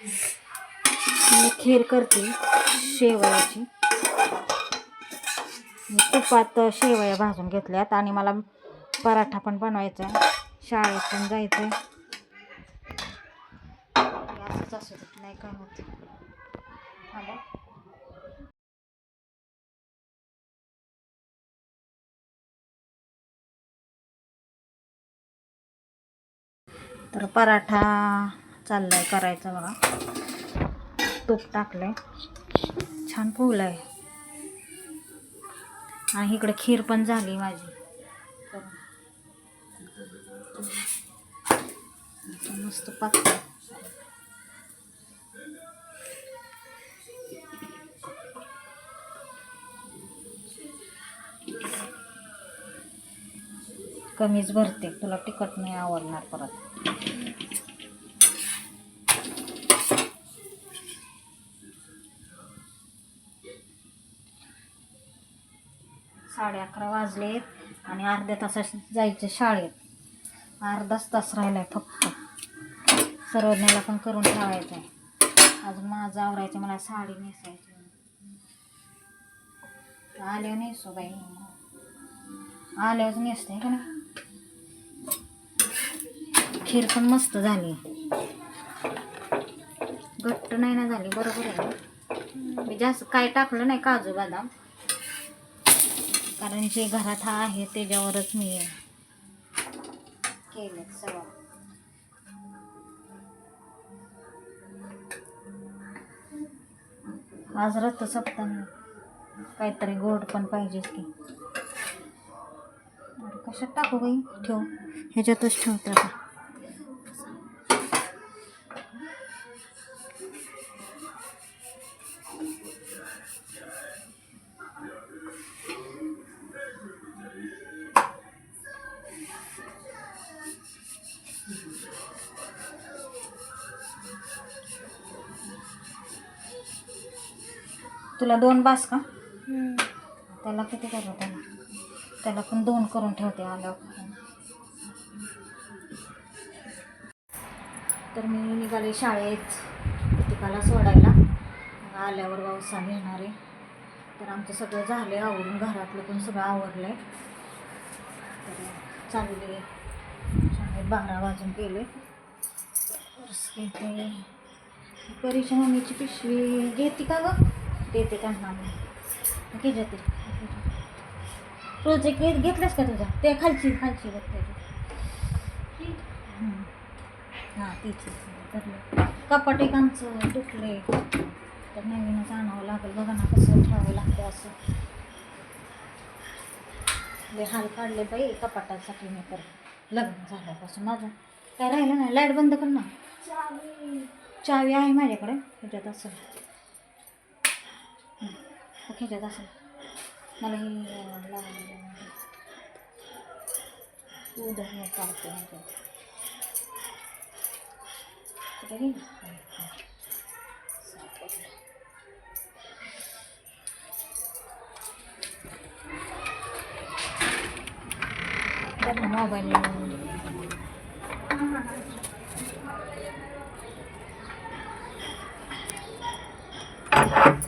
मी खीर करते शेवयाची. मी तुपात शेवया भाजून घेतल्यात आणि मला पराठा पण बनवायचा आहे. शाळेत पण जायचं आहे असंच असू देत नाही काय होत. थांबा. तर पराठा चाललं आहे करायचं बघा. तूप टाकलंय. छान फुगलाय. आणि इकडे खीर पण झाली माझी. मस्त पाकते कमीच भरते. तुला तिखट नाही आवडणार परत. साडे अकरा वाजलेत आणि अर्ध्या तासात जायचं शाळेत. अर्धाच तास राहिलाय फक्त. सर्वज्ञाला पण करून ठेवायचं आहे अजून माझं आवरायचं मला साडी नेसायची. आल्या नेसो बाई. आल्याच नेसते का नाही? खीर पण मस्त झाली. घट्ट नाही ना झाली बरोबर आहे. म्हणजे मी जास्त काय टाकलं नाही काजू बदाम. कारण जे घरात हा आहे त्याच्यावरच मी केलं सगळं. आज रथ सप्ताह काहीतरी गोड पण पाहिजेच की. कशात टाकू बाई? ठेव. ह्याच्यातच ठेवते तुला दोन बास का? त्याला किती करू त्याला त्याला पण दोन करून ठेवते आल्यावर. तर मी निघाले शाळेत. प्रतिकाला सोडायला. आल्यावर व्यवसाय घेणार आहे. तर आमचं सगळं झालं आहे आवरून घरातलं पण सगळं आवरलं आहे तर चालले. शाळेत बारा वाजून गेले. घेते परीच्या मम्मीची पिशवी घेते का गं? देते त्यांना मी घे जाते प्रोजेक्ट घेत घेतलंस का तुझा? ते खालची खालची बघ त्याची. हां तिची. कपाट एक आमचं तुटले तर नवीनच आणावं लागेल. बघा ना कसं ठेवावं लागतं असं. ले हाल काढले बाई कपाटासाठी मी तर. लग्न झाल्यापासून माझं. काय राहिलं नाही? लाइट बंद कर ना. चावी आहे माझ्याकडे. त्याच्यात असं. हो, ह्याच्यात असेल मला ही अं,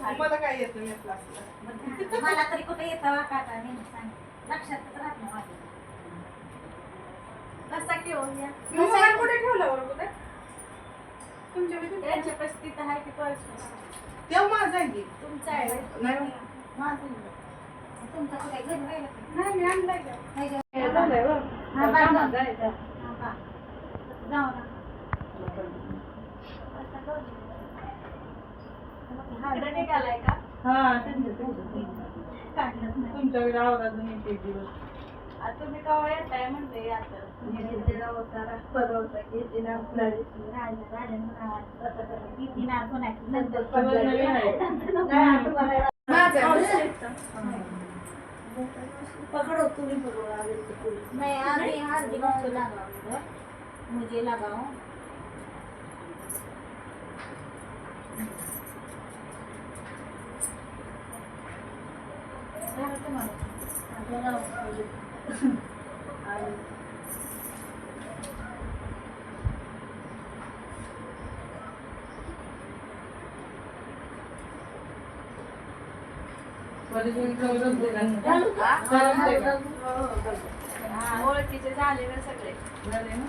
मला काय येतं मी क्लासला मला तरी कुठे येतं वा काका नेहमी सांग. लक्षातच राहत नाही माझ्या कसा घेऊन या? मोबाईल कुठे ठेवला बरं कुठे? तुमच्या तेव्हा माझा आहे की. तुमचा आहे. नाही माझा आहे. तुमचं काय घरी राहिलं का? नाही मी आणलाय का? नाही का? हे. हा. हा, का? जाऊ ना. हा त्यांचं त्यांचं नाही. तुमच्याकडे आवाज अजून एक एक दिवस आता तुम्ही केव्हा येताय म्हणते कोणाची? नंतर सगळं नवीन आहे. नाही. नहीं लगाओ इधर मुझे लगाओ झालं तुम्हाला? आता लावा. बरेच वेळ जवळ जमते का? घालू का? जमते का? हा, ओळखीचे झाले ना सगळे झाले ना?